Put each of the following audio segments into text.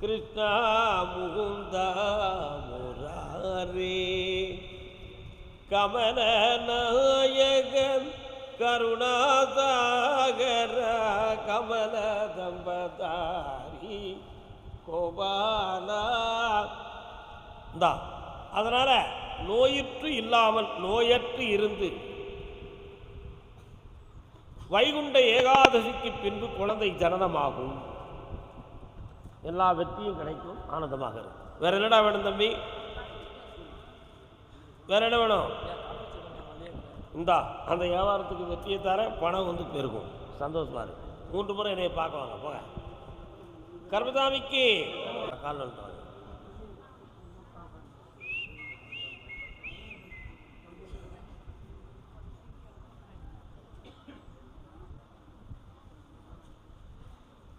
கிருஷ்ணா முகுந்தா முராரே. கமல நாயகன் கருணாசாகர கமல தம்பதாரி கோபாலா. தான் அதனால நோயுற்று இல்லாமல் நோயற்று இருந்து. வைகுண்ட ஏகாதசிக்கு பின்பு குழந்தை ஜனனமாகும். எல்லா வெற்றியும் கிடைக்கும் ஆனந்தமாக இருக்கும். வேற என்னடா வேணும் தம்பி? வேற என்ன வேணும்? இந்தா அந்த வியாபாரத்துக்கு வெற்றியை தர பணம் வந்து பெருகும். சந்தோஷமா இருக்கும் மூன்று முறை என்னை பார்க்க வாங்க போங்க. கர்மதாமிக்கு கால் வந்துட்டு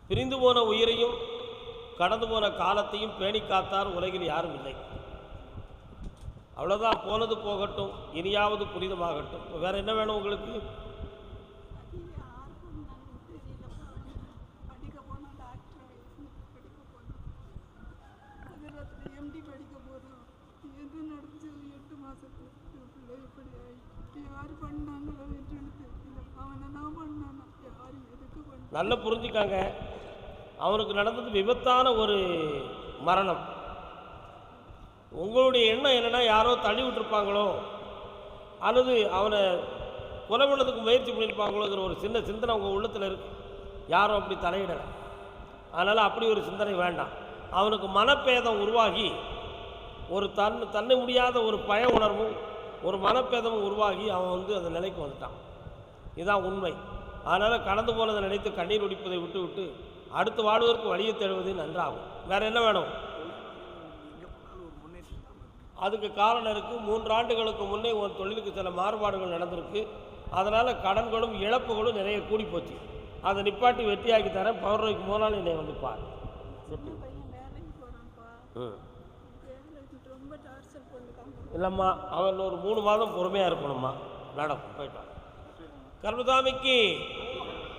பிரிந்து போன உயிரையும் கடந்து போன காலத்தையும் பேணி காத்தார் உலகில் யாரும் இல்லை. அவ்வளோதான் போனது போகட்டும் இனியாவது புனிதமாகட்டும். இப்ப வேற என்ன வேணும் உங்களுக்கு? படிக்க எம்டி படிக்க எது நடந்துச்சு எட்டு மாதத்துக்கு எதுக்கு நல்லா புரிஞ்சுக்காங்க. அவனுக்கு நடந்தது விபத்தான ஒரு மரணம். உங்களுடைய எண்ணம் என்னன்னா யாரோ தள்ளி விட்டுருப்பாங்களோ அல்லது அவனை கொலை பண்ணதுக்கு முயற்சி பண்ணியிருப்பாங்களோங்கிற ஒரு சின்ன சிந்தனை உங்கள் உள்ளத்தில் இருக்கு. யாரும் அப்படி தலையிடலை. அதனால் அப்படி ஒரு சிந்தனை வேண்டாம். அவனுக்கு மனப்பேதம் உருவாகி ஒரு தன் தன்னை முடியாத ஒரு பய உணர்வும் ஒரு மனப்பேதமும் உருவாகி அவன் வந்து அந்த நிலைக்கு வந்துட்டான். இதுதான் உண்மை. அதனால் கடந்து போனதை நினைத்து கண்ணீர் ஒடிப்பதை விட்டு விட்டு அடுத்து வாழ்வதற்கு வழியை தேடுவது நன்றாகும். வேற என்ன வேணும்? அதுக்கு காரணம் இருக்குது மூன்று ஆண்டுகளுக்கு முன்னே ஒரு தொழிலுக்கு சில மாறுபாடுகள் நடந்திருக்கு. அதனால் கடன்களும் இழப்புகளும் நிறைய கூடி போச்சு அதை நிப்பாட்டி வெட்டியாக்கி தரேன். பௌர்ணமிக்கு போனாலும் என்னை வந்து பாரு. இல்லைம்மா அவன் ஒரு மூணு மாதம் பொறுமையாக இருக்கணும்மா. நடக்கும் போயிட்டு வா. கர்மதாமிக்கு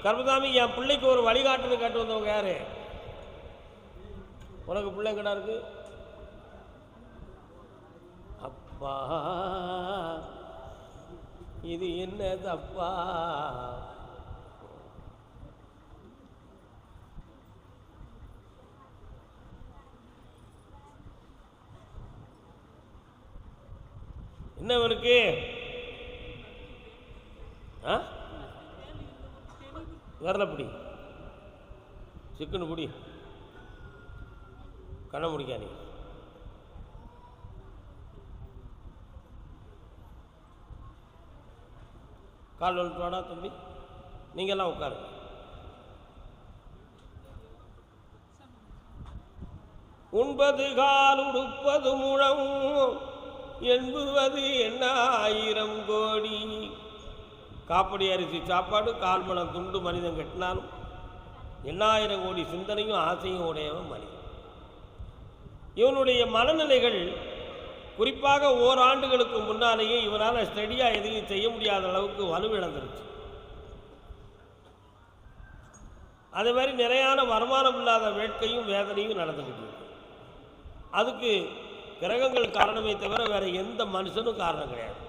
கர்மதாமி என் பிள்ளைக்கு ஒரு வழிகாட்டுன்னு கேட்டு வந்தவங்க யாரு? உனக்கு பிள்ளை எங்கடா இருக்கு? அப்பா இது என்ன தப்பா என்ன இவனுக்கு ஆ விரல பிடி சிக்கனு பிடி. கண்ணை முடிக்கா நீ. கால் வந்துட்டு வாடா தம்பி. நீங்கள்லாம் உட்காருங்க. உண்பது கால் உடுப்பது முழம் என்பது என்ன ஆயிரம் கோடி. காப்படி அரிசி சாப்பாடு கால்மனம் துண்டு மனிதன் கட்டினாலும் எண்ணாயிரம் கோடி சிந்தனையும் ஆசையும் உடையவன் மனிதன். இவனுடைய மனநிலைகள் குறிப்பாக ஓராண்டுகளுக்கு முன்னாலேயே இவனால் ஸ்டடியாக எதையும் செய்ய முடியாத அளவுக்கு வலுவிழந்துருச்சு. அதே மாதிரி நிறையான வருமானம் இல்லாத வேட்கையும் வேதனையும் நடந்துக்கிட்டு அதுக்கு கிரகங்கள் காரணமே தவிர வேறு எந்த மனுஷனும் காரணம் கிடையாது.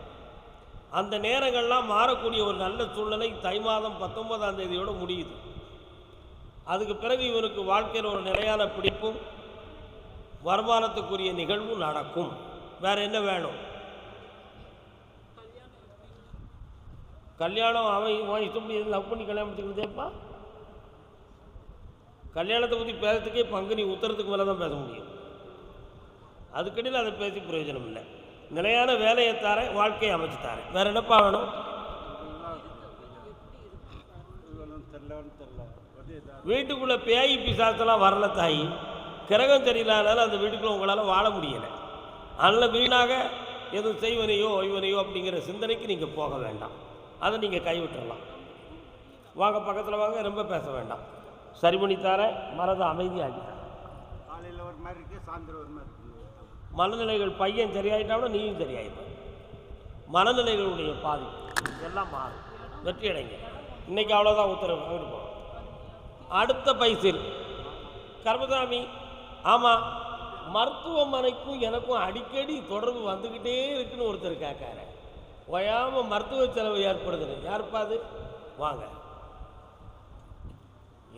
அந்த நேரங்கள்லாம் மாறக்கூடிய ஒரு நல்ல சூழ்நிலை தை மாதம் பத்தொன்பதாம் தேதியோடு முடியுது. அதுக்கு பிறகு இவனுக்கு வாழ்க்கையில் ஒரு நிலையான பிடிப்பும் வருமானத்துக்குரிய நிகழ்வும் நடக்கும். வேற என்ன வேணும்? கல்யாணம் அவன் உன் இஷ்டப்படி லவ் பண்ணி கல்யாணம் பண்ணிக்கிறதேப்பா கல்யாணத்தை பற்றி பேசுறதுக்கே பங்குனி உத்தரத்துக்கு மேலே தான் பேச முடியும். அதுக்கடியில் அதை பேசி பிரயோஜனம் இல்லை. நிலையான வேலையை தாரேன் வாழ்க்கையை அமைச்சு தாரேன். வேற என்னப்பா வேணும்? வீட்டுக்குள்ளே பேய் பிசாசெல்லாம் வரல தாயி. கிரகம் தெரியலனால அந்த வீட்டுக்குள்ளே உங்களால் வாழ முடியலை. அதனால் வீணாக எதுவும் செய்வனையோ இவனையோ அப்படிங்கிற சிந்தனைக்கு நீங்கள் போக வேண்டாம். அதை நீங்கள் கைவிட்டுடலாம் வாங்க பக்கத்தில் வாங்க ரொம்ப பேச வேண்டாம். சரி பண்ணி தரேன் மனதை அமைதியாக்கி காலையில் ஒரு மாதிரி இருக்குது சாயந்தரம் ஒரு மாதிரி மனநிலைகள் பையன் சரியாயிட்டாலும் நீயும் சரியாயிட்ட மனநிலைகளுடைய பாதிப்பு இதெல்லாம் மாறும் வெற்றி அடைங்க இன்னைக்கு அவ்வளோதான் உத்தரவு. அங்கிட்டு அடுத்த பைசில். கர்மசாமி ஆமாம் மருத்துவமனைக்கும் எனக்கும் அடிக்கடி தொடர்பு வந்துக்கிட்டே இருக்குன்னு ஒருத்தர் கேட்காரு. ஓயாமல் மருத்துவ செலவு ஏற்படுதுன்னு. யாருப்பா அது? வாங்க.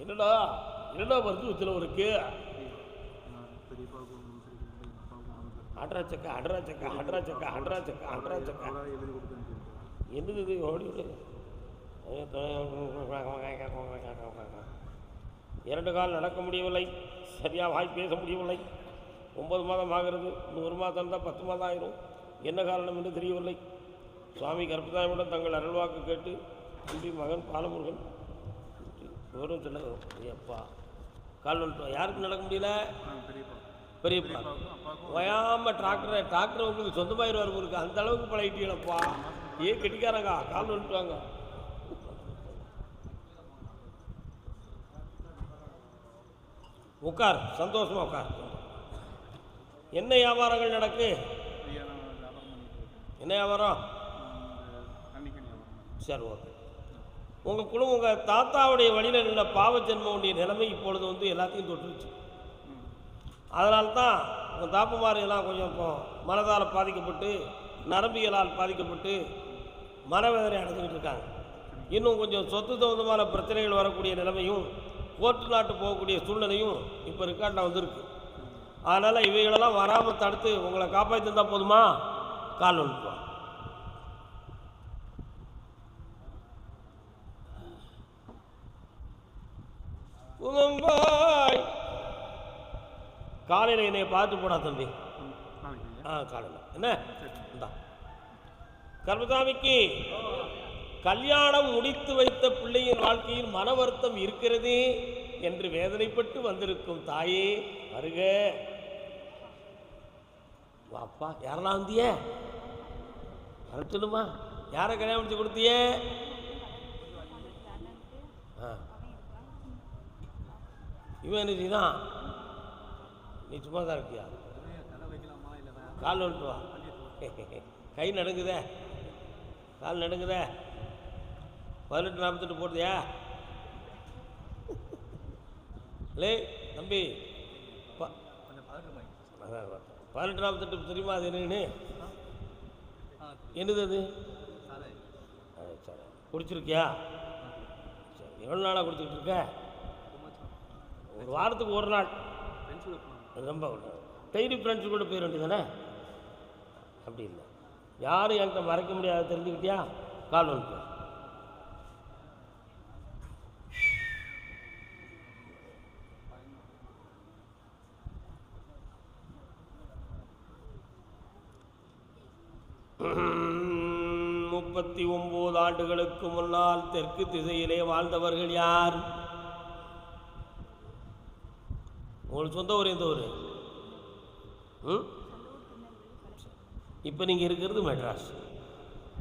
என்னடா? என்னடா மருத்துவ செலவு இருக்குது அட்ரா சக்கா அட்ரா சக்கா அட்ரா சக்கா அட்ரா சக்கா அட்ரா சக்கா என்னது இது? ஓடி இரண்டு கால் நடக்க முடியவில்லை. சரியாக வாய் பேச முடியவில்லை. ஒன்பது மாதம் ஆகிறது. நூறு ஒரு மாதம் இருந்தால் பத்து மாதம் ஆயிரும். என்ன காரணம் என்று தெரியவில்லை. சுவாமி கருப்பதாயமிடம் தங்கள் அருள்வாக்கு கேட்டு தம்பி மகன் பாலமுருகன். விவரம் சொன்ன ஐயப்பா. கால் வந்துட்டோம் யாருக்கு நடக்க முடியல? பெரிய ஓயாம டிராக்டரை டிராக்டர் உங்களுக்கு சொந்தமாயிருவார் உங்களுக்கு அந்த அளவுக்கு பழகிட்டீங்களப்பா. ஏ கெட்டிக்காரங்க? கால் வந்துட்டுவாங்க உட்கார். சந்தோஷமா உட்கார். என்ன வியாபாரங்கள் நடக்கு? என்ன வியாபாரம்? சரி ஓகே. உங்கள் குடும்பம் உங்கள் தாத்தாவுடைய வழியில் நின்ற பாவஜென்மனுடைய நிலைமை இப்பொழுது வந்து எல்லாத்தையும் தொட்டுருச்சு அதனால தான் உங்கள் தாப்புமார் எல்லாம் கொஞ்சம் இப்போ மனதால் பாதிக்கப்பட்டு நரம்பியலால் பாதிக்கப்பட்டு மனவேதனை அடைஞ்சுக்கிட்டு இருக்காங்க. இன்னும் கொஞ்சம் சொத்து சம்பந்தமான பிரச்சனைகள் வரக்கூடிய நிலைமையும் கோர்ட்டு நாட்டு போகக்கூடிய சூழ்நிலையும் இப்போ ரெக்கார்டில் வந்திருக்கு. அதனால் இவைகளெல்லாம் வராமல் தடுத்து உங்களை காப்பாற்றிருந்தா போதுமா? கால் வந்துப்போம் உங்கம்பாய் காலையில் என்னைய பார்த்து போடா தம்பி. ஆ காலையில். என்ன? இந்தா. கர்மசாமிக்கு கல்யாணம் முடித்து வைத்த பிள்ளையின் வாழ்க்கையில் மன வருத்தம் இருக்கிறது என்று வேதனைப்பட்டு வந்திருக்கும் தாயே வருக. வாப்பா யாரெல்லாம் வந்திய? வர சொல்லுமா. யாரை கல்யாணம் முடிச்சு கொடுத்திய ஆ. இவன் என்ன செய்தான்? நீ சும்மா தான் இருக்கியா? கால் வந்துட்டு வா. கை நடுங்குதே. கால் நடுங்குதே. பதினெட்டு நாற்பத்தெட்டு போடுதியா லே தம்பி. பதினெட்டு நாற்பத்தெட்டு தெரியுமா அது என்னன்னு? என்னது அது? சரி. குடிச்சிருக்கியா? சரி. எவ்வளோ நாளாக குடிச்சிக்கிட்டு இருக்க? ஒரு வாரத்துக்கு ஒரு நாள். ரொம்ப டெய்லி ஃப்ரெண்ட்ஸ் கூட போயிட வேண்டியதானே அப்படி இல்லை. யாரும் என்கிட்ட மறைக்க முடியாது தெரிஞ்சுக்கிட்டியா? கால் வந்து முப்பத்தி ஒம்பது ஆண்டுகளுக்கு முன்னால் தெற்கு திசையிலே வாழ்ந்தவர்கள் யார்? உங்களுக்கு சொந்த ஊர் எந்த ஊர்? ம்? இப்போ நீங்கள் இருக்கிறது மெட்ராஸ்.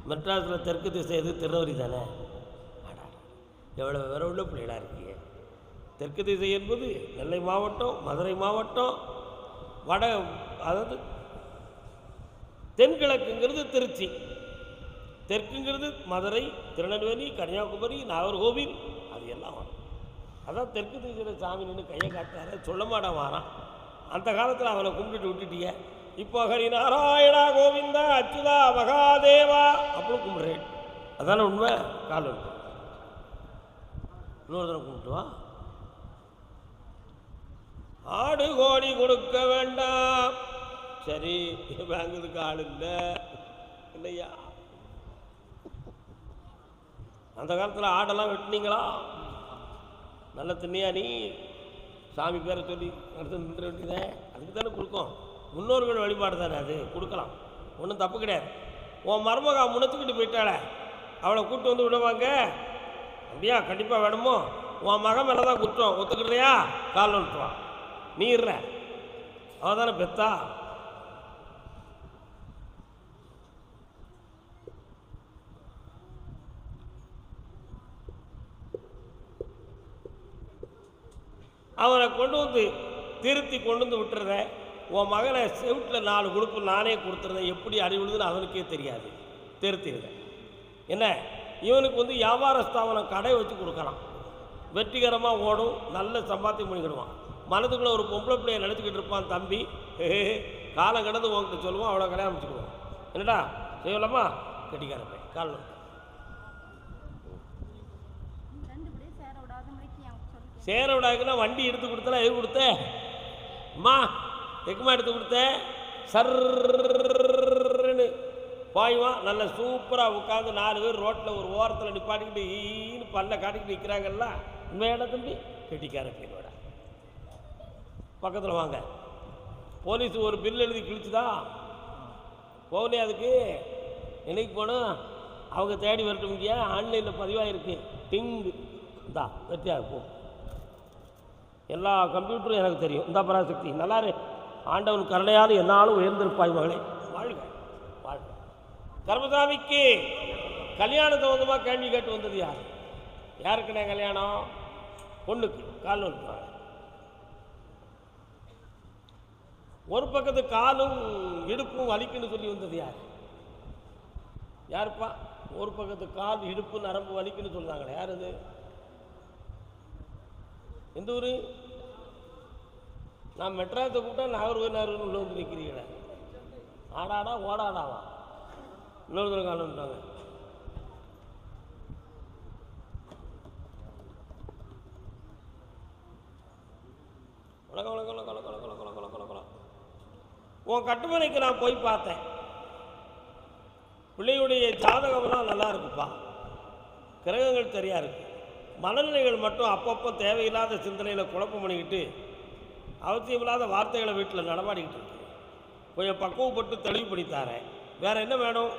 மெட்ராஸில் தெற்கு திசை எது? திருநெல்வேலி தானே? அடா, எவ்வளோ வேற உள்ள பிள்ளைகளாக இருக்கீங்க? தெற்கு திசை என்பது நெல்லை மாவட்டம் மதுரை மாவட்டம் வட அதாவது தென்கிழக்குங்கிறது திருச்சி. தெற்குங்கிறது மதுரை திருநெல்வேலி கன்னியாகுமரி நாகர்கோவில் அது எல்லாம் வரும். அதான் தெற்கு திசையில் சாமி நின்று கையை காட்டாரு சொல்ல மாட்டான் வாரான். அந்த காலத்தில் அவனை கும்பிட்டு விட்டுட்டிய. இப்போ ஹரி நாராயணா கோவிந்தா அச்சுதா மகாதேவா அப்படின்னு கும்பிட்றேன். அதான உண்மை? கால் இன்னொரு தடவை கும்பிட்டு வா. ஆடு கோடி கொடுக்க வேண்டாம். சரி வாங்குறதுக்கு ஆள் இல்லை. இல்லையா? அந்த காலத்தில் ஆடெல்லாம் வெட்டினீங்களா? நல்ல திண்ணியா நீ சாமி பேரை சொல்லி அடுத்து நின்ற வேண்டியதே அதுக்கு தானே கொடுக்கும். முன்னோர்கள் வழிபாடு தானே அது? கொடுக்கலாம். ஒன்றும் தப்பு கிடையாது. உன் மருமகா முன்னத்துக்கிட்டு போயிட்டாளே. அவளை கூப்பிட்டு வந்து விடுவாங்க. அப்படியா? கண்டிப்பாக வேணுமோ? உன் மகன் மேலே தான் குற்றம். ஒத்துக்கிறியா கால் விட்டுருவான் நீ இருற. அவள் தானே பெத்தா? அவனை கொண்டு வந்து திருத்தி கொண்டு வந்து விட்டுறத உன் மகனை செவிட்டில் நாலு கொடுப்பு நானே கொடுத்துருந்தேன் எப்படி அறிவுழுதுன்னு அவனுக்கே தெரியாது. திருத்திடுறேன் என்ன? இவனுக்கு வந்து வியாபார ஸ்தாபனம் கடை வச்சு கொடுக்கலாம் வெற்றிகரமாக ஓடும் நல்ல சம்பாத்தியம் பண்ணிக்கிடுவான். மனதுக்குள்ள ஒரு பொம்பளை பிள்ளைய நினச்சிக்கிட்டு இருப்பான் தம்பி. காலம் கிடந்து உங்ககிட்ட சொல்லுவோம் அவ்வளோ கல்யாணம் முடிச்சுக்குவோம் என்னடா? செய்யலாமா? கட்டிக்காரப்பேன் பையன் கால் நோட்டு. ரெண்டு பேரும் சேர விடாத மாதிரிக்கு என் சொல்லி சேர விடாக்குன்னா வண்டி எடுத்து கொடுத்தலாம் எது கொடுத்த? அம்மா எக்குமா எடுத்து கொடுத்த? சர்ன்னு பாய்வான் நல்ல சூப்பராக உட்காந்து நாலு பேர் ரோட்டில் ஒரு ஓரத்தில் நிப்பாட்டிக்கிட்டு ஈன்னு பல்ல காட்டிக்கிட்டு நிற்கிறாங்கல்ல உண்மையான தம்பி கெட்டிக்கார பையனோட பக்கத்தில் வாங்க போலீஸ் ஒரு பில் எழுதி கிழிச்சுதா போகலையே அதுக்கு என்னைக்கு போனால் அவங்க தேடி வரட்டும் இங்கேயா ஆன்லைனில் பதிவாயிருக்கு டிங்கு இந்தா வெற்றியாக போ எல்லா கம்ப்யூட்டரும் எனக்கு தெரியும். இந்த பராசக்தி. நல்லாரு. ஆண்டவன் கருணையால் என்னாலும் உயர்ந்திருப்பாய் மகளே. வாழ்க. வாழ்க. கர்மசாமிக்கு கல்யாணம் சம்பந்தமாக கேள்வி கேட்டு வந்தது யார்? யாருக்குண்ணே கல்யாணம்? பொண்ணுக்கு. கால் வந்துட்டாங்க ஒரு பக்கத்து காலும் இடுப்பும் வலிக்குன்னு சொல்லி வந்தது யார்? யாருப்பா? ஒரு பக்கத்து கால் இடுப்பு நரம்பு வலிக்குன்னு சொல்கிறாங்களே யார் அது? எந்த ஊர்? நான் மெட்ராஸை கூப்பிட்டா நாகர்கோவில் உள்ள வந்து நிற்கிறீங்களே ஆடாடா ஓடாடாவா? இன்னொரு தடவை கால் வந்துட்டாங்க வணக்கம் வணக்கம் வணக்கம் வணக்கம் வணக்கம் வணக்கம் வணக்கம் வணக்கம். உன் கட்டுமனைக்கு நான் போய் பார்த்தேன். பிள்ளையுடைய ஜாதகம்லாம் நல்லா இருக்குப்பா. கிரகங்கள் சரியாக இருக்கு. மனநிலைகள் மட்டும் அப்பப்போ தேவையில்லாத சிந்தனையில் குழப்பம் பண்ணிக்கிட்டு அவசியமில்லாத வார்த்தைகளை வீட்டில் நடமாடிக்கிட்டு இருக்கு. கொஞ்சம் பக்குவப்பட்டு தெளிவுபடி வேறு வேற என்ன வேணும்?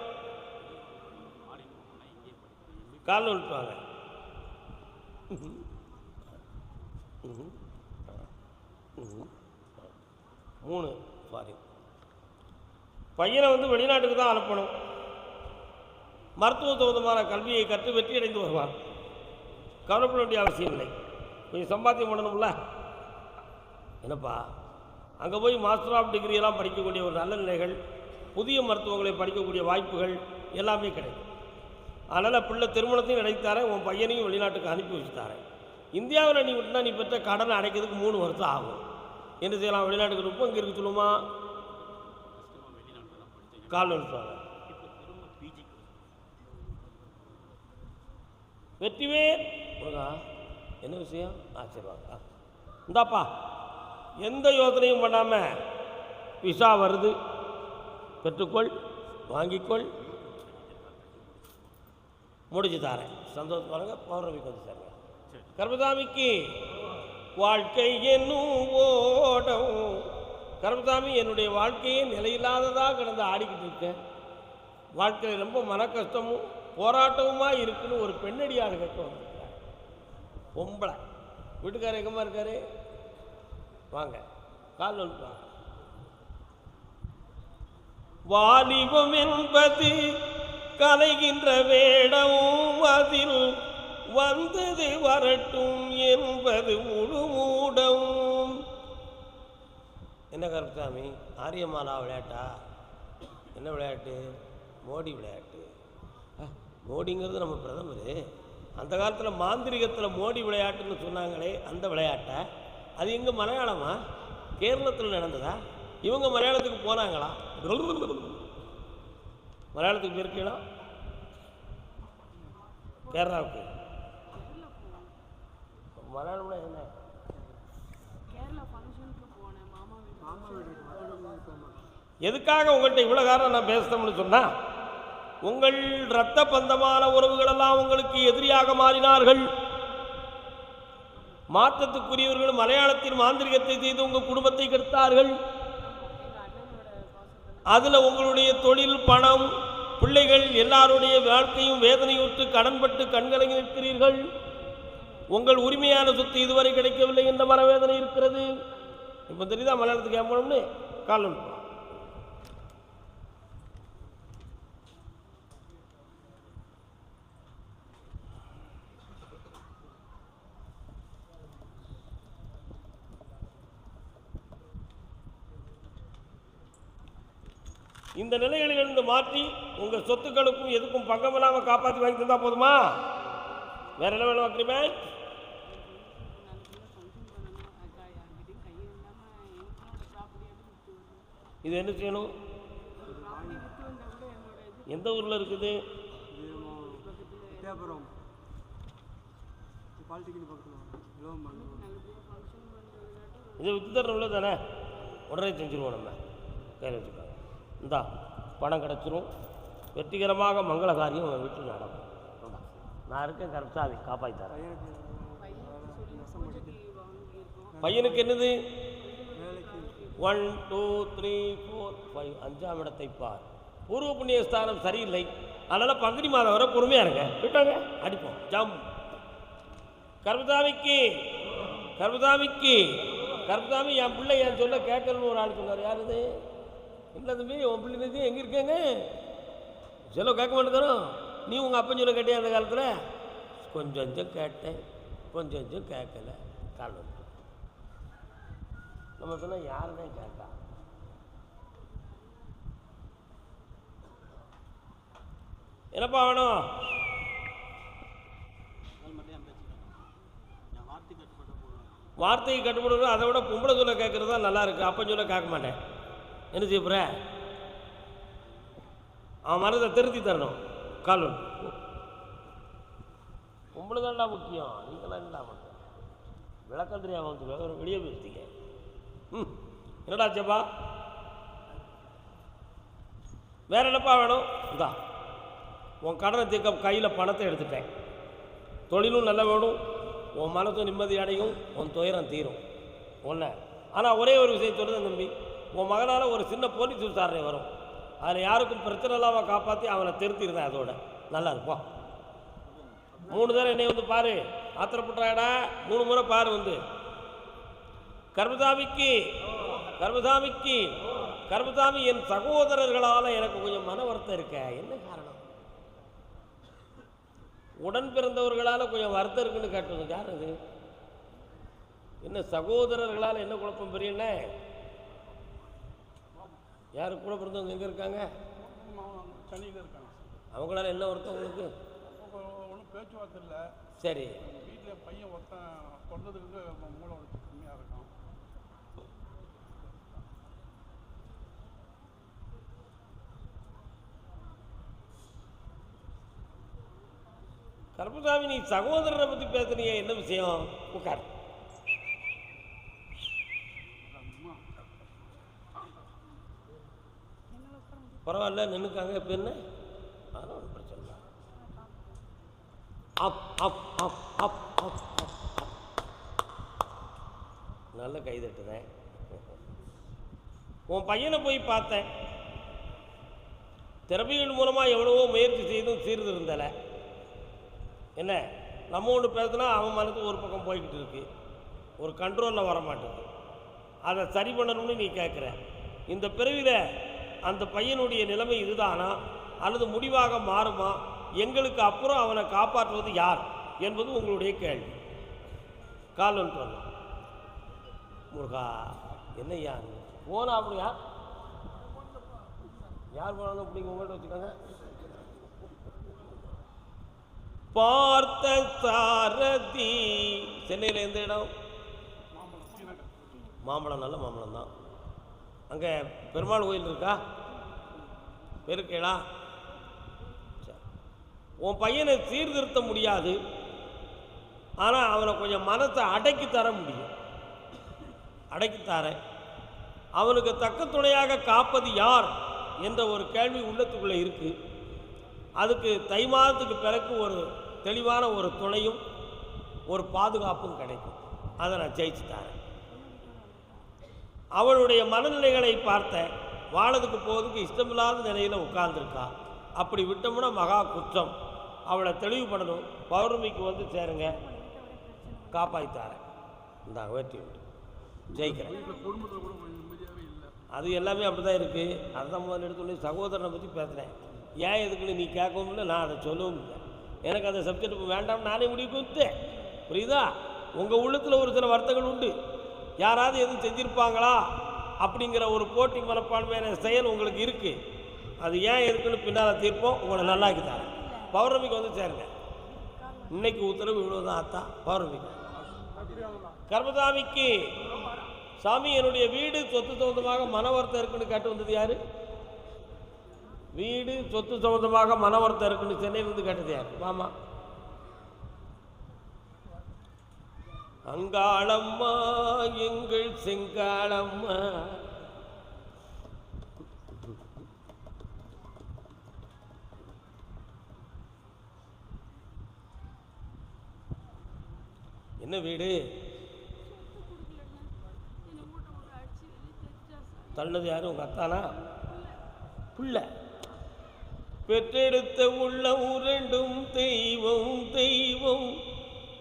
கால் விட்டுவாங்க மூணு சாரி பையனை வந்து வெளிநாட்டுக்கு தான் அனுப்பணும். மருத்துவ சம்பந்தமான கல்வியை கற்று வெற்றியடைந்து வருவார் கவலைப்பட வேண்டிய அவசியம் இல்லை. கொஞ்சம் சம்பாத்தியம் பண்ணணும்ல? என்னப்பா அங்கே போய் மாஸ்டர் ஆஃப் டிகிரி எல்லாம் படிக்கக்கூடிய ஒரு நல்ல நிலைகள் புதிய மருத்துவங்களை படிக்கக்கூடிய வாய்ப்புகள் எல்லாமே கிடைக்கும். அதனால் பிள்ளை திருமணத்தையும் நினைத்தாரேன் உன் பையனையும் வெளிநாட்டுக்கு அனுப்பி வச்சுத்தாரேன் இந்தியாவில் நீ விட்டுனா நீ பெற்ற கடனை அடைக்கிறதுக்கு மூணு வருஷம் ஆகும். என்ன செய்யலாம் வெளிநாட்டுக்கு இருப்போம் இங்கே இருக்க சொல்லுமா? கால் நிறுத்துவாங்க வெற்றிவேர் முருகா என்ன விஷயம்? ஆ சரி வாங்க. இந்தாப்பா எந்த யோசனையும் பண்ணாமல் விசா வருது. பெற்றுக்கொள் வாங்கிக்கொள். முடிச்சு தாரேன். சந்தோஷம் பாருங்க பௌர்ணமிக்கு வந்து சார் கர்மசாமிக்கு வாழ்க்கை என்னும் ஓடம். கர்மசாமி என்னுடைய வாழ்க்கையே நிலையில்லாததாக கிடந்து ஆடிக்கிட்டு இருக்கேன். வாழ்க்கையில் ரொம்ப மன கஷ்டமும் போராட்டமுமாக இருக்குன்னு ஒரு பெண்ணடியாக கேட்கும் பொம்பளை. வீட்டுக்காரர் எங்கம்மா இருக்காரு? வாங்க. கால் வந்து வாங்க. வாலிபம் என்பது கலைகின்ற வேடமும் அதில் வந்தது வரட்டும் என்பது முழுமூடவும் என்ன கருப்புசாமி? ஆரியமாலா விளையாட்டா? என்ன விளையாட்டு? மோடி விளையாட்டு. மோடிங்கிறது நம்ம பிரதமர். அந்த காலத்தில் மாந்திரிகத்தில் மோடி விளையாட்டுன்னு சொன்னாங்களே அந்த விளையாட்டை. அது எங்கே மலையாளமா? கேரளத்தில் நடந்ததா? இவங்க மலையாளத்துக்கு போனாங்களா? மலையாளத்துக்கு போயிருக்கீங்களா? கேரளாவுக்கு. மலையாளம்னா என்ன? எதுக்காக உங்கள்கிட்ட இவ்வளோ காரணம் நான் பேசுகிறோம்னு சொன்னால் உங்கள் இரத்த பந்தமான உறவுகளெல்லாம் உங்களுக்கு எதிரியாக மாறினார்கள். மாற்றத்துக்குரியவர்கள் மலையாளத்தின் மாந்திரிகத்தை செய்து உங்கள் குடும்பத்தை கெடுத்தார்கள். அதில் உங்களுடைய தொழில் பணம் பிள்ளைகள் எல்லாருடைய வாழ்க்கையும் வேதனையுற்று கடன்பட்டு கண்கலங்கி நிற்கிறீர்கள். உங்கள் உரிமையான சொத்து இதுவரை கிடைக்கவில்லை என்ற மனவேதனை இருக்கிறது. இப்போ தெரியுதா மலையாளத்துக்கு ஏன் போனோம்னு? காலம் இந்த நிலைகளிலிருந்து மாற்றி உங்கள் சொத்துக்களுக்கும் எதுக்கும் பங்கம் இல்லாமல் காப்பாற்றி வாங்கி தந்தால் போதுமா? வேற என்ன வேணும் அக்ரிமெண்ட் இது என்ன செய்யணும்? எந்த ஊரில் இருக்குது? வித்யாபுரம் இது வித்து தரணும்ல தானே? உடனே செஞ்சுருவோம் நம்ம. கையில் வச்சுக்கோங்க இந்தா பணம் கிடச்சிரும். வெற்றிகரமாக மங்கள காரியம் உங்கள் வீட்டில் நடக்கும். நான் இருக்கேன் கரெக்டாக காப்பாற்றி தரேன். பையனுக்கு என்னது? One two three four five அஞ்சாம் இடத்தை பார். பூர்வ புண்ணிய ஸ்தானம் சரியில்லை. அதனால் பங்குனி மாதம் வரை பொறுமையாக இருங்க. விட்டாங்க அடிப்போம். ஜம். கர்மதாமிக்கு கர்மதாமிக்கு கர்மதாமி என் பிள்ளை என் சொல்ல கேட்கணும்னு ஒரு ஆள் சொன்னார். யார் இது? இல்லை தம்பி உன் பிள்ளை நிதி எங்கே இருக்கேங்க? சொல்ல கேட்க மாட்டேங்கிறோம் நீ உங்கள் அப்பன் சொல்ல கேட்டியா அந்த காலத்தில்? கொஞ்சம் கொஞ்சம் கேட்டேன். கொஞ்சம் கொஞ்சம் கேட்கல காரணம் நம்ம சொன்னால் யாருமே கேட்டா என்னப்பா வேணும்? வார்த்தைக்கு கட்டுப்படுறது அதை விட பொம்பளை சொல்ல கேட்குறது தான் நல்லா இருக்கு. அப்பன் சொல்ல கேட்க மாட்டேன். என்ன செய்ய போகிற அவன் மனதை திருத்தி தரணும். கால் உங்களுக்கு தான்டா முக்கியம். நீங்களாம் என்ன பண்ணுற விளக்கம் தெரியாமல் வந்து வெளியே பேசுறீங்க ம். என்னடா ஆச்சப்பா? வேற என்னப்பா வேணும்? இந்தா. உன் கடனை தீர்க்க கையில் பணத்தை எடுத்துட்டேன். தொழிலும் நல்லா வேணும் உன் மனசும் நிம்மதி அடையும். உன் துயரம் தீரும். ஒன்று ஆனால் ஒரே ஒரு விஷயம் சொல்லுது தம்பி. உன் மகனால் ஒரு சின்ன போலீஸ் விசாரணை வரும். அதில் யாருக்கும் பிரச்சனை இல்லாமல் காப்பாற்றி அவனை திருத்திருந்தேன் அதோட. நல்லா இருப்போம் மூணு தடவை என்னை வந்து பாரு. ஆத்திரப்பட்டாடா மூணு முறை பாரு வந்து. கர்மசாமிக்கு கர்மசாமிக்கு கர்மசாமி என் சகோதரர்களால் எனக்கு கொஞ்சம் மன வருத்தம் இருக்க. என்ன காரணம்? உடன் பிறந்தவர்களால் கொஞ்சம் வருத்தம் இருக்குன்னு கேட்டது யார் அது? என்ன சகோதரர்களால் என்ன குழப்பம் பெரியண்ண? யாரு கூட பிறந்தவங்க எங்கே இருக்காங்க? சென்னையில் இருக்காங்க அவங்களால என்ன ஒருத்தம் உங்களுக்கு? ஒன்றும் பேச்சுவார்த்தை இல்லை சரி. வீட்டில் பையன் ஒருத்தன் பிறந்ததுக்கு மூளை வளர்ச்சி கம்மியாக இருக்கும் கருப்பசாமி நீ சகோதரரை பற்றி பேசுறீங்க என்ன விஷயம்? உட்கார். பரவாயில்ல நின்றுக்காங்க இப்போ என்ன? அதெல்லாம் ஒன்றும் பிரச்சனை. இல்லை அப் அப் அப் அப் அப் அப். நல்ல கைதட்டுதேன் உன் பையனை போய் பார்த்தேன். திறமைகள் மூலமாக எவ்வளவோ முயற்சி செய்தும் சீர்திருந்தலை. என்ன நம்ம ஒன்று பேசுனா அவன் மனசு ஒரு பக்கம் போய்கிட்டு இருக்கு. ஒரு கண்ட்ரோலில் வர மாட்டேங்குது அதை சரி பண்ணணும்னு நீ கேட்குற இந்த பிறவியில் அந்த பையனுடைய நிலைமை இதுதானா? அல்லது முடிவாக மாறுமா? எங்களுக்கு அப்புறம் அவனை காப்பாற்றுவது யார்? என்பது உங்களுடைய கேள்வி. கால் ஒன்று சொல்லலாம் முருகா என்னய்யா போனா அப்படியா? யார் போனாலும் அப்படிங்க உங்கள்கிட்ட வச்சுக்கோங்க. பார்த்த சாரதி. சென்னையில் எந்த இடம்? மாம்பழம். நல்ல மாம்பழம் தான் அங்கே பெருமாள் கோயில் இருக்கா? பெருக்கேளா உன் பையனை சீர்திருத்த முடியாது. ஆனால் அவனை கொஞ்சம் மனத்தை அடக்கி தர முடியும். அடக்கி தரேன். அவனுக்கு தக்க துணையாக காப்பது யார்? என்ற ஒரு கேள்வி உள்ளத்துக்குள்ளே இருக்குது அதுக்கு தை மாதத்துக்கு பிறகு ஒரு தெளிவான ஒரு துணையும் ஒரு பாதுகாப்பும் கிடைக்கும். அதை நான் ஜெயிச்சு தரேன். அவளுடைய மனநிலைகளை பார்த்தேன் வாழதுக்கு போகிறதுக்கு இஷ்டமில்லாத நிலையில் உட்கார்ந்துருக்கா. அப்படி விட்டோம்னா மகா குற்றம். அவளை தெளிவு பண்ணணும். பௌர்ணமிக்கு வந்து சேருங்க. காப்பாற்றி தரேன் இந்தாங்க வெற்றி உண்டு ஜெயிக்கிறேன். குடும்பத்தில் இல்லை அது எல்லாமே அப்படி தான் இருக்குது அதுதான் முதல்ல எடுத்தோடனே சகோதரனை பற்றி பேசுகிறேன் ஏன் எதுக்குன்னு நீ கேட்கவும் இல்லை நான் அதை சொல்லவும் இல்லை எனக்கு அந்த சப்ஜெக்ட் வேண்டாம் நானே முடிவு கொடுத்தேன் புரியுதா? உங்கள் உள்ளத்தில் ஒரு சில வார்த்தைகள் உண்டு. யாராவது எதுவும் செஞ்சுருப்பாங்களா? அப்படிங்கிற ஒரு போட்டி மனப்பான்மையான செயல் உங்களுக்கு இருக்குது அது ஏன் இருக்குன்னு பின்னால் தீர்ப்போம். உங்களை நல்லாக்கி தரேன். பௌர்ணமிக்கு வந்து சேருங்க. இன்னைக்கு உத்தரவு இவ்வளோ தான் அத்தா. பௌர்ணமிக்கு. கர்மதாமிக்கு சாமி என்னுடைய வீடு சொத்து சம்பந்தமாக மனவர்த்தம் இருக்குன்னு கேட்டு வந்தது யாரு? வீடு சொத்து சம்பந்தமாக மனவர்த்தம் இருக்குன்னு சென்னையிலிருந்து கேட்டது யார்? மாமா. அங்காளம்மா எங்கள் செங்காளம்மா. என்ன வீடு? தள்ளது யாரும் உங்க அத்தானா? புள்ள. பெற்றெடுத்த உள்ளம் ரெண்டும் தெய்வம் தெய்வம்.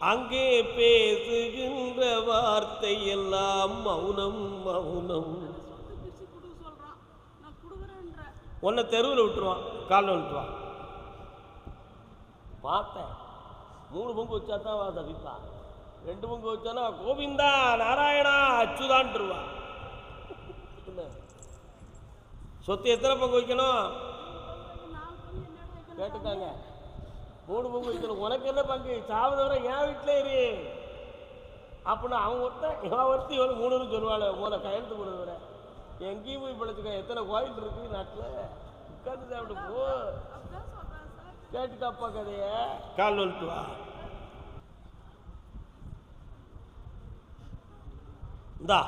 அங்கே பேசுகின்ற வார்த்தை எல்லாம் மௌனம் மௌனம். உன்னை தெருவில் விட்டுருவான் காலில் விட்டுருவான். பார்த்தேன். மூணு பங்கு வச்சா தான் வா தவிப்பா ரெண்டு பங்கு வச்சானா கோவிந்தா நாராயணா அச்சுதான்ட்டுருவா. சொத்து எத்தனை பங்கு வைக்கணும்? கேட்டுக்காங்க. மூணு பொங்கு வைக்கணும் உனக்கு என்ன பங்கு? சாவதவரை என் வீட்டிலே இரு. அப்படின்னு அவன் ஒருத்தன் இவன் ஒருத்தி இவன் மூணுன்னு சொல்லுவாள் மூணு கையெழுத்து கொடுக்குற எங்கேயும் போய் பிழைச்சிக்க எத்தனை கோயில் இருக்கு நாட்டில்? உட்காந்து சாப்பிட்டு போ. கேட்டுக்காப்பா கதைய. கால் வந்துட்டு வா. இந்தா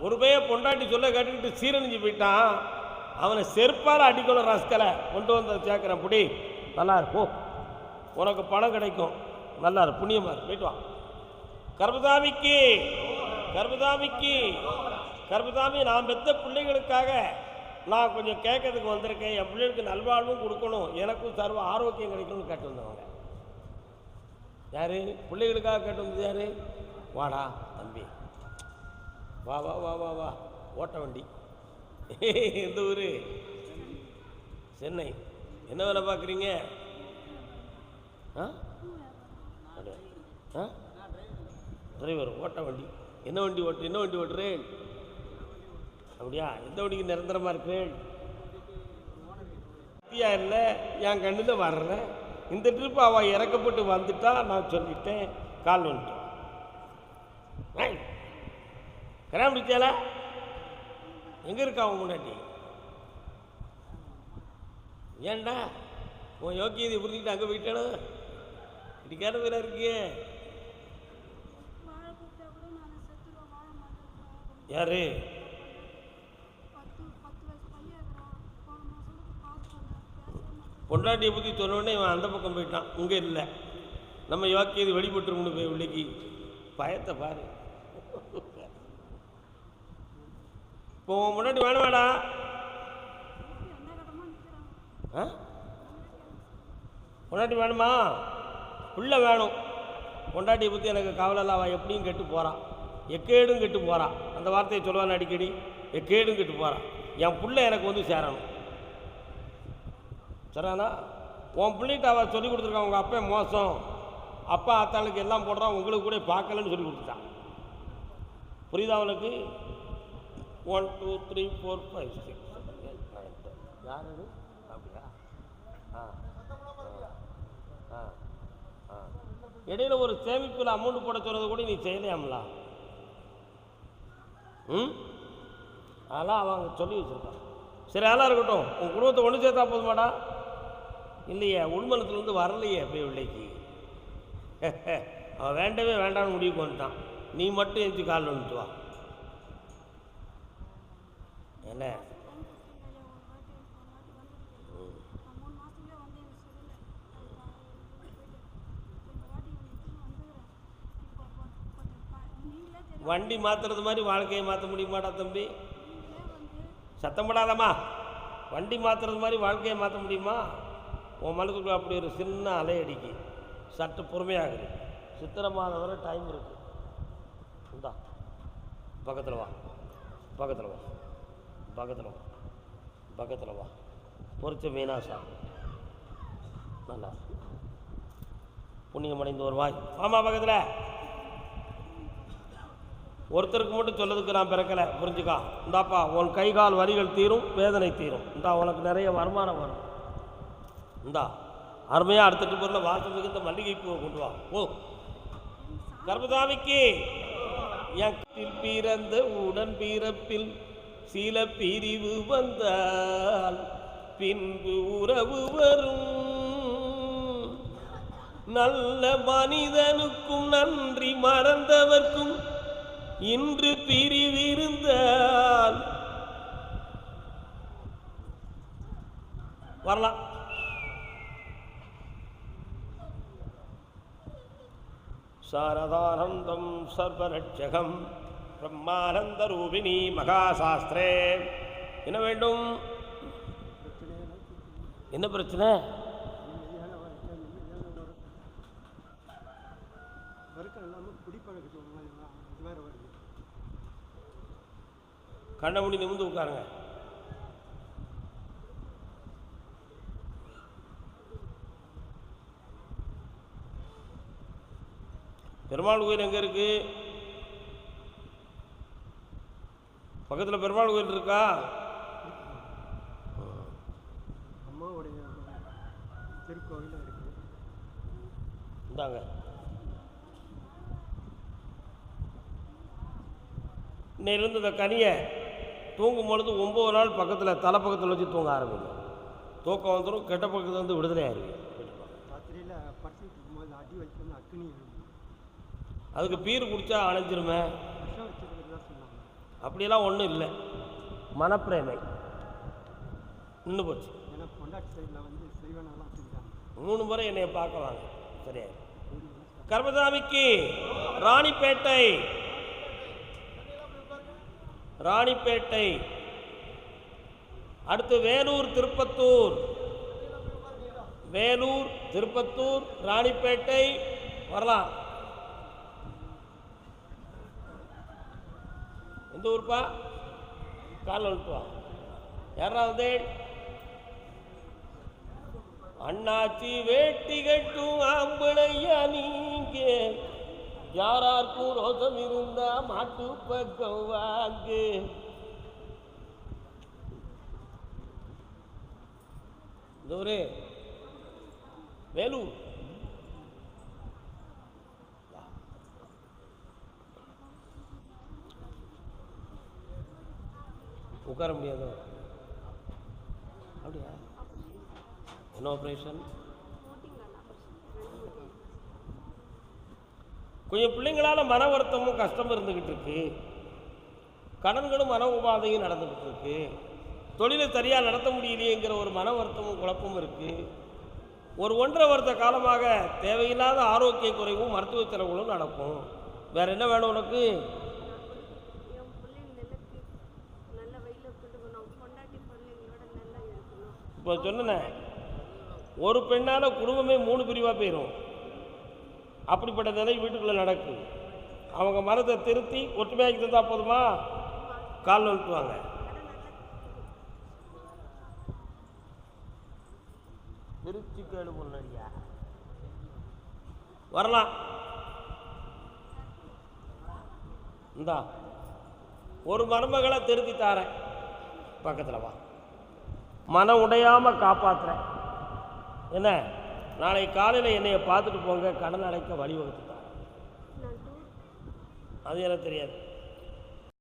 ஒரு பையன் பொண்டாட்டி சொல்ல கேட்டுக்கிட்டு சீரணிஞ்சு போயிட்டான். அவனை செருப்பால் அடிக்கணும் ரஸ்கலை. கொண்டு வந்து சேர்க்குறேன் புடி. நல்லா இருக்கும் உனக்கு பணம் கிடைக்கும். நல்லா இரு புண்ணியமாக இரு போயிட்டு வா. கர்பதாமிக்கு கர்பதாமிக்கு கர்பதாமி நான் பெத்த பிள்ளைகளுக்காக நான் கொஞ்சம் கேட்கறதுக்கு வந்திருக்கேன். என் பிள்ளைகளுக்கு நல்வாழ்வும் கொடுக்கணும். எனக்கும் சர்வ ஆரோக்கியம் கிடைக்கணும்னு கேட்டு வந்தவங்க. யாரு? பிள்ளைகளுக்காக கேட்டு வந்தது யாரு? வாடா தம்பி. வா வா வா வா வா. ஓட்ட வண்டி. எந்த ஊர். சென்னை. என்ன வேலை பார்க்குறீங்க? ஆ? ஆ? டிரைவர் ஓட்ட வண்டி. என்ன வண்டி ஓட்டு என்ன வண்டி ஓட்டுறேன்? அப்படியா? எந்த வண்டிக்கு நிரந்தரமாக இருக்கிறேன்? இல்லை என் கண்ணில் வர்றேன். இந்த ட்ரிப் அவள் இறக்கப்பட்டு வந்துட்டா நான் சொல்லிட்டேன். கால் வந்துட்டோம். கிராமடிச்சால எங்கே இருக்கா அவன் முன்னாடி? ஏண்டா உன் யோக்கியதை புரிஞ்சுக்கிட்டு அங்கே போயிட்டானு இப்படி வாழ மாட்டேன் யாரு? பொண்டாட்டியை பற்றி சொன்னோடனே இவன் அந்த பக்கம் போயிட்டான். இங்கே இல்லை. நம்ம யோக்கியது வெளிப்பட்டுருமுன்னு போய் உள்ளிக்கு. பயத்தை பாரு. இப்போ உன் முன்னாடி வேணும் வேடா முன்னாடி ஆ? பொண்டாட்டி வேணுமா? பிள்ளை வேணும். பொண்டாட்டியை பற்றி எனக்கு கவலை அவன் அவள் எப்படியும் கெட்டு போகிறான் எக்கேடும் கெட்டு போகிறான் அந்த வார்த்தையை சொல்லுவான் அடிக்கடி எக்கேடும் கெட்டு போகிறான் என் பிள்ளை எனக்கு வந்து சேரணும். சரிண்ணா உன் பிள்ளைகிட்ட அவள் சொல்லி கொடுத்துருக்கான் உங்கள் அப்பா மோசம். அப்பா அத்தாளுக்கு எல்லாம் போடுறான் உங்களுக்கு கூட பார்க்கலன்னு சொல்லி கொடுத்துட்டான். புரியுதா அவனுக்கு one two three four five six seven eight nine ten யார் அப்படியா? ஆ. ஆ. இடையில ஒரு சேமிப்பில் அமௌண்ட் போட சொன்னது கூட நீ செய்யலையாம்லா? ம்? அதெல்லாம் அவங்க சொல்லி வச்சுருக்கான் சரி அதெல்லாம் இருக்கட்டும். உன் குடும்பத்தை ஒன்று சேர்த்தா போதுமாடா. இல்லையே உள்மனத்துலேருந்து வரலையே போய் உள்ளைக்கு. அவன் வேண்டவே வேண்டாம்னு முடிவு பண்ணிட்டான். நீ மட்டும் எஞ்சி காலில் வந்துட்டு வா. என்ன நான் மூணு மாதத்துலேயே வந்து எனக்கு சொல்லலை இந்த வாட்டி வந்துக்கிறேன் இப்போ கொஞ்சம் பா- நீங்களே தெரியும் வண்டி மாற்றுறது மாதிரி வாழ்க்கையை மாற்ற முடியுமாடா தம்பி? சத்தம் போடாதம்மா. வண்டி மாற்றுறது மாதிரி வாழ்க்கையை மாற்ற முடியுமா? உன் மனதுக்குள்ள அப்படி ஒரு சின்ன அலை அடிக்கு. சற்று பொறுமையாகுது சித்திரை மாதம் வரை டைம் இருக்கு. இந்தா பக்கத்தில் வா. பக்கத்தில் வா. பக்கத்தில் வா. பக்கத்தில் வா. பொரிச்ச மீனாசா. நல்லா. புண்ணியம் அடைந்து வருவாய் ஆமாம் பக்கத்தில். ஒருத்தருக்கு மட்டும் சொல்லதுக்கு நான் பிறக்கலை. புரிஞ்சுக்கா? இந்தாப்பா உன் கை கால் வரிகள் தீரும் வேதனை தீரும். இந்தா உனக்கு நிறைய வருமானம் வரும். இந்தா அருமையாக அடுத்த பொருளை வாசம் மிகுந்த மல்லிகை பூவை கொண்டு வா. ஓ கர்மதாமிக்கு என் பிறந்த உடன் பிறப்பில் சில பிரிவு வந்தால் பின்பு உறவு வரும். நல்ல மனிதனுக்கும் நன்றி மறந்தவர்க்கும் இன்று பிரிவிருந்தால். வரலாம். சாரதானந்தம் சர்வரட்சகம் பிரம்மானந்த ரூபிணி மகாசாஸ்திரே. என்ன வேண்டும்? என்ன பிரச்சனை வறுக்கம் இல்லாமல் குடிப்பழக்கத்து இது வேறு வருது கண்ணை மூடி நிமிந்து உட்காருங்க. பெருமாள் கோயில் எங்கே இருக்கு? பக்கத்தில் பெருமாள் கோயில் இருக்கா? அம்மாவுடைய திருக்கோவிலும் இருக்குது இந்தாங்க. இன்னையிலிருந்து இந்த கனியை தூங்கும் பொழுது ஒம்பது நாள் பக்கத்தில் தலை பக்கத்தில் வச்சு தூங்க ஆரம்பிங்க. தூக்கம் வந்துடும் கெட்ட பக்கத்துல இருந்து விடுதலை எழுது அதுக்கு பீர் குடிச்சா அணைஞ்சிருமே. அப்படியெல்லாம் ஒன்றும் இல்லை. மனப்பிரேமை. நின்று போச்சு. வந்து மூணு முறை என்னை பார்க்க வாங்க. சரியா? கர்மசாமிக்கு ராணிப்பேட்டை. ராணிப்பேட்டை. அடுத்து வேலூர் திருப்பத்தூர். வேலூர் திருப்பத்தூர் ராணிப்பேட்டை. வரலாம். எந்த ஊர்ப்பா? கால் வந்துட்டு யாராவது? அண்ணாச்சி வேட்டி கட்டும் ஆம்பளையா நீங்க? யாராருக்கும் ரோசம் இருந்தா மாட்டு பக்கம் வாங்க இந்த ஊரு வேலூர் உட்கார முடியாதோ அப்படியா என்ன ஆப்ரேஷன் கொஞ்சம் பிள்ளைங்களால மன வருத்தமும் கஷ்டமும் இருந்துக்கிட்டு இருக்கு. கடன்களும் மன உபாதையும் நடந்துக்கிட்டு இருக்கு. தொழிலை சரியாக நடத்த முடியலையேங்கிற ஒரு மன வருத்தமும் குழப்பமும் இருக்குது ஒரு ஒன்றரை வருத்த காலமாக தேவையில்லாத ஆரோக்கிய குறைவும் மருத்துவ செலவுகளும் நடக்கும். வேற என்ன வேணும் உனக்கு? இப்போ சொன்னேன் ஒரு பெண்ணால் குடும்பமே மூணு பிரிவாக போயிடும் அப்படிப்பட்ட நிலை வீட்டுக்குள்ளே நடக்கும் அவங்க மனத்தை திருத்தி ஒற்றுமையாக்கி தந்தா போதுமா? கால் நோட்டுவாங்க திருச்சி கேடு முன்னாடியா? வரலாம். இந்தா ஒரு மருமகளை திருத்தி தாரேன். பக்கத்தில் வா. மனம் உடையாம காப்பாத்துறேன். என்ன? நாளை காலையில் என்னைய பார்த்துட்டு போங்க கடன் அடைக்க வழிவகுத்து டூர் அது எனக்கு தெரியாது.